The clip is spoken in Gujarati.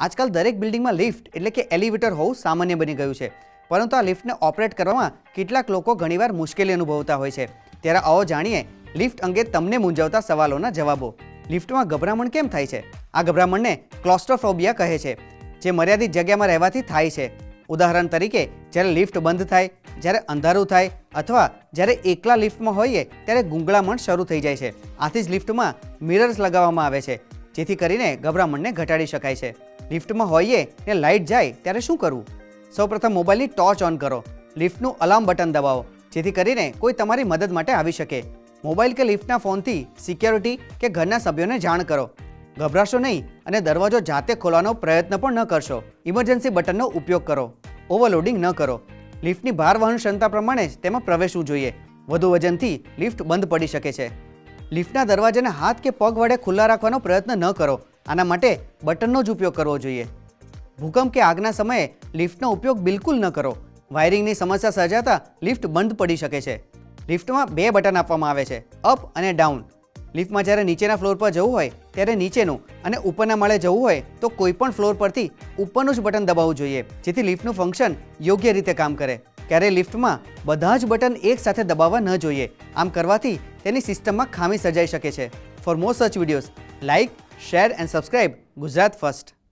આજકાલ દરેક બિલ્ડિંગમાં લિફ્ટ એટલે કે એલિવેટર હોવું સામાન્ય બની ગયું છે. પરંતુ આ લિફ્ટને ઓપરેટ કરવામાં કેટલાક લોકો ઘણીવાર મુશ્કેલી અનુભવતા હોય છે. ત્યારે આવો જાણીએ, લિફ્ટ અંગે તમને મૂંઝવતા સવાલોના જવાબો. લિફ્ટમાં ગભરામણ કેમ થાય છે? આ ગભરામણને ક્લોસ્ટ્રોફોબિયા કહે છે, જે મર્યાદિત જગ્યામાં રહેવાથી થાય છે. ઉદાહરણ તરીકે, જ્યારે લિફ્ટ બંધ થાય, જ્યારે અંધારું થાય અથવા જ્યારે એકલા લિફ્ટમાં હોઈએ, ત્યારે ગુંગળામણ શરૂ થઈ જાય છે. આથી જ લિફ્ટમાં મિરર્સ લગાવવામાં આવે છે, જેથી કરીને ગભરામણને ઘટાડી શકાય છે. લિફ્ટમાં હોઈએ ને લાઇટ જાય ત્યારે શું કરવું? સૌપ્રથમ મોબાઈલની ટોર્ચ ઓન કરો. લિફ્ટનું અલાર્મ બટન દબાવો, જેથી કરીને કોઈ તમારી મદદ માટે આવી શકે. મોબાઈલ કે લિફ્ટના ફોનથી સિક્યોરિટી કે ઘરના સભ્યોને જાણ કરો. ગભરાશો નહીં અને દરવાજો જાતે ખોલવાનો પ્રયત્ન પણ ન કરશો. ઇમરજન્સી બટનનો ઉપયોગ કરો. ઓવરલોડિંગ ન કરો. લિફ્ટની ભાર વહન ક્ષમતા પ્રમાણે જ તેમાં પ્રવેશવું જોઈએ. વધુ વજનથી લિફ્ટ બંધ પડી શકે છે. લિફ્ટના દરવાજાને હાથ કે પગ વડે ખુલ્લા રાખવાનો પ્રયત્ન ન કરો. આના માટે બટનનો જ ઉપયોગ કરવો જોઈએ. ભૂકંપ કે આગના સમયે લિફ્ટનો ઉપયોગ બિલકુલ ન કરો. વાયરિંગની સમસ્યા સર્જાતા લિફ્ટ બંધ પડી શકે છે. લિફ્ટમાં બે બટન આપવામાં આવે છે, અપ અને ડાઉન. લિફ્ટમાં જ્યારે નીચેના ફ્લોર પર જવું હોય, ત્યારે નીચેનું અને ઉપરના માળે જવું હોય, તો કોઈપણ ફ્લોર પરથી ઉપરનું જ બટન દબાવવું જોઈએ, જેથી લિફ્ટનું ફંક્શન યોગ્ય રીતે કામ કરે. ક્યારે લિફ્ટમાં બધા જ બટન એક સાથે દબાવવા ન જોઈએ. આમ કરવાથી તેની સિસ્ટમમાં ખામી સર્જાઈ શકે છે. For more such videos like share and subscribe Gujarat first.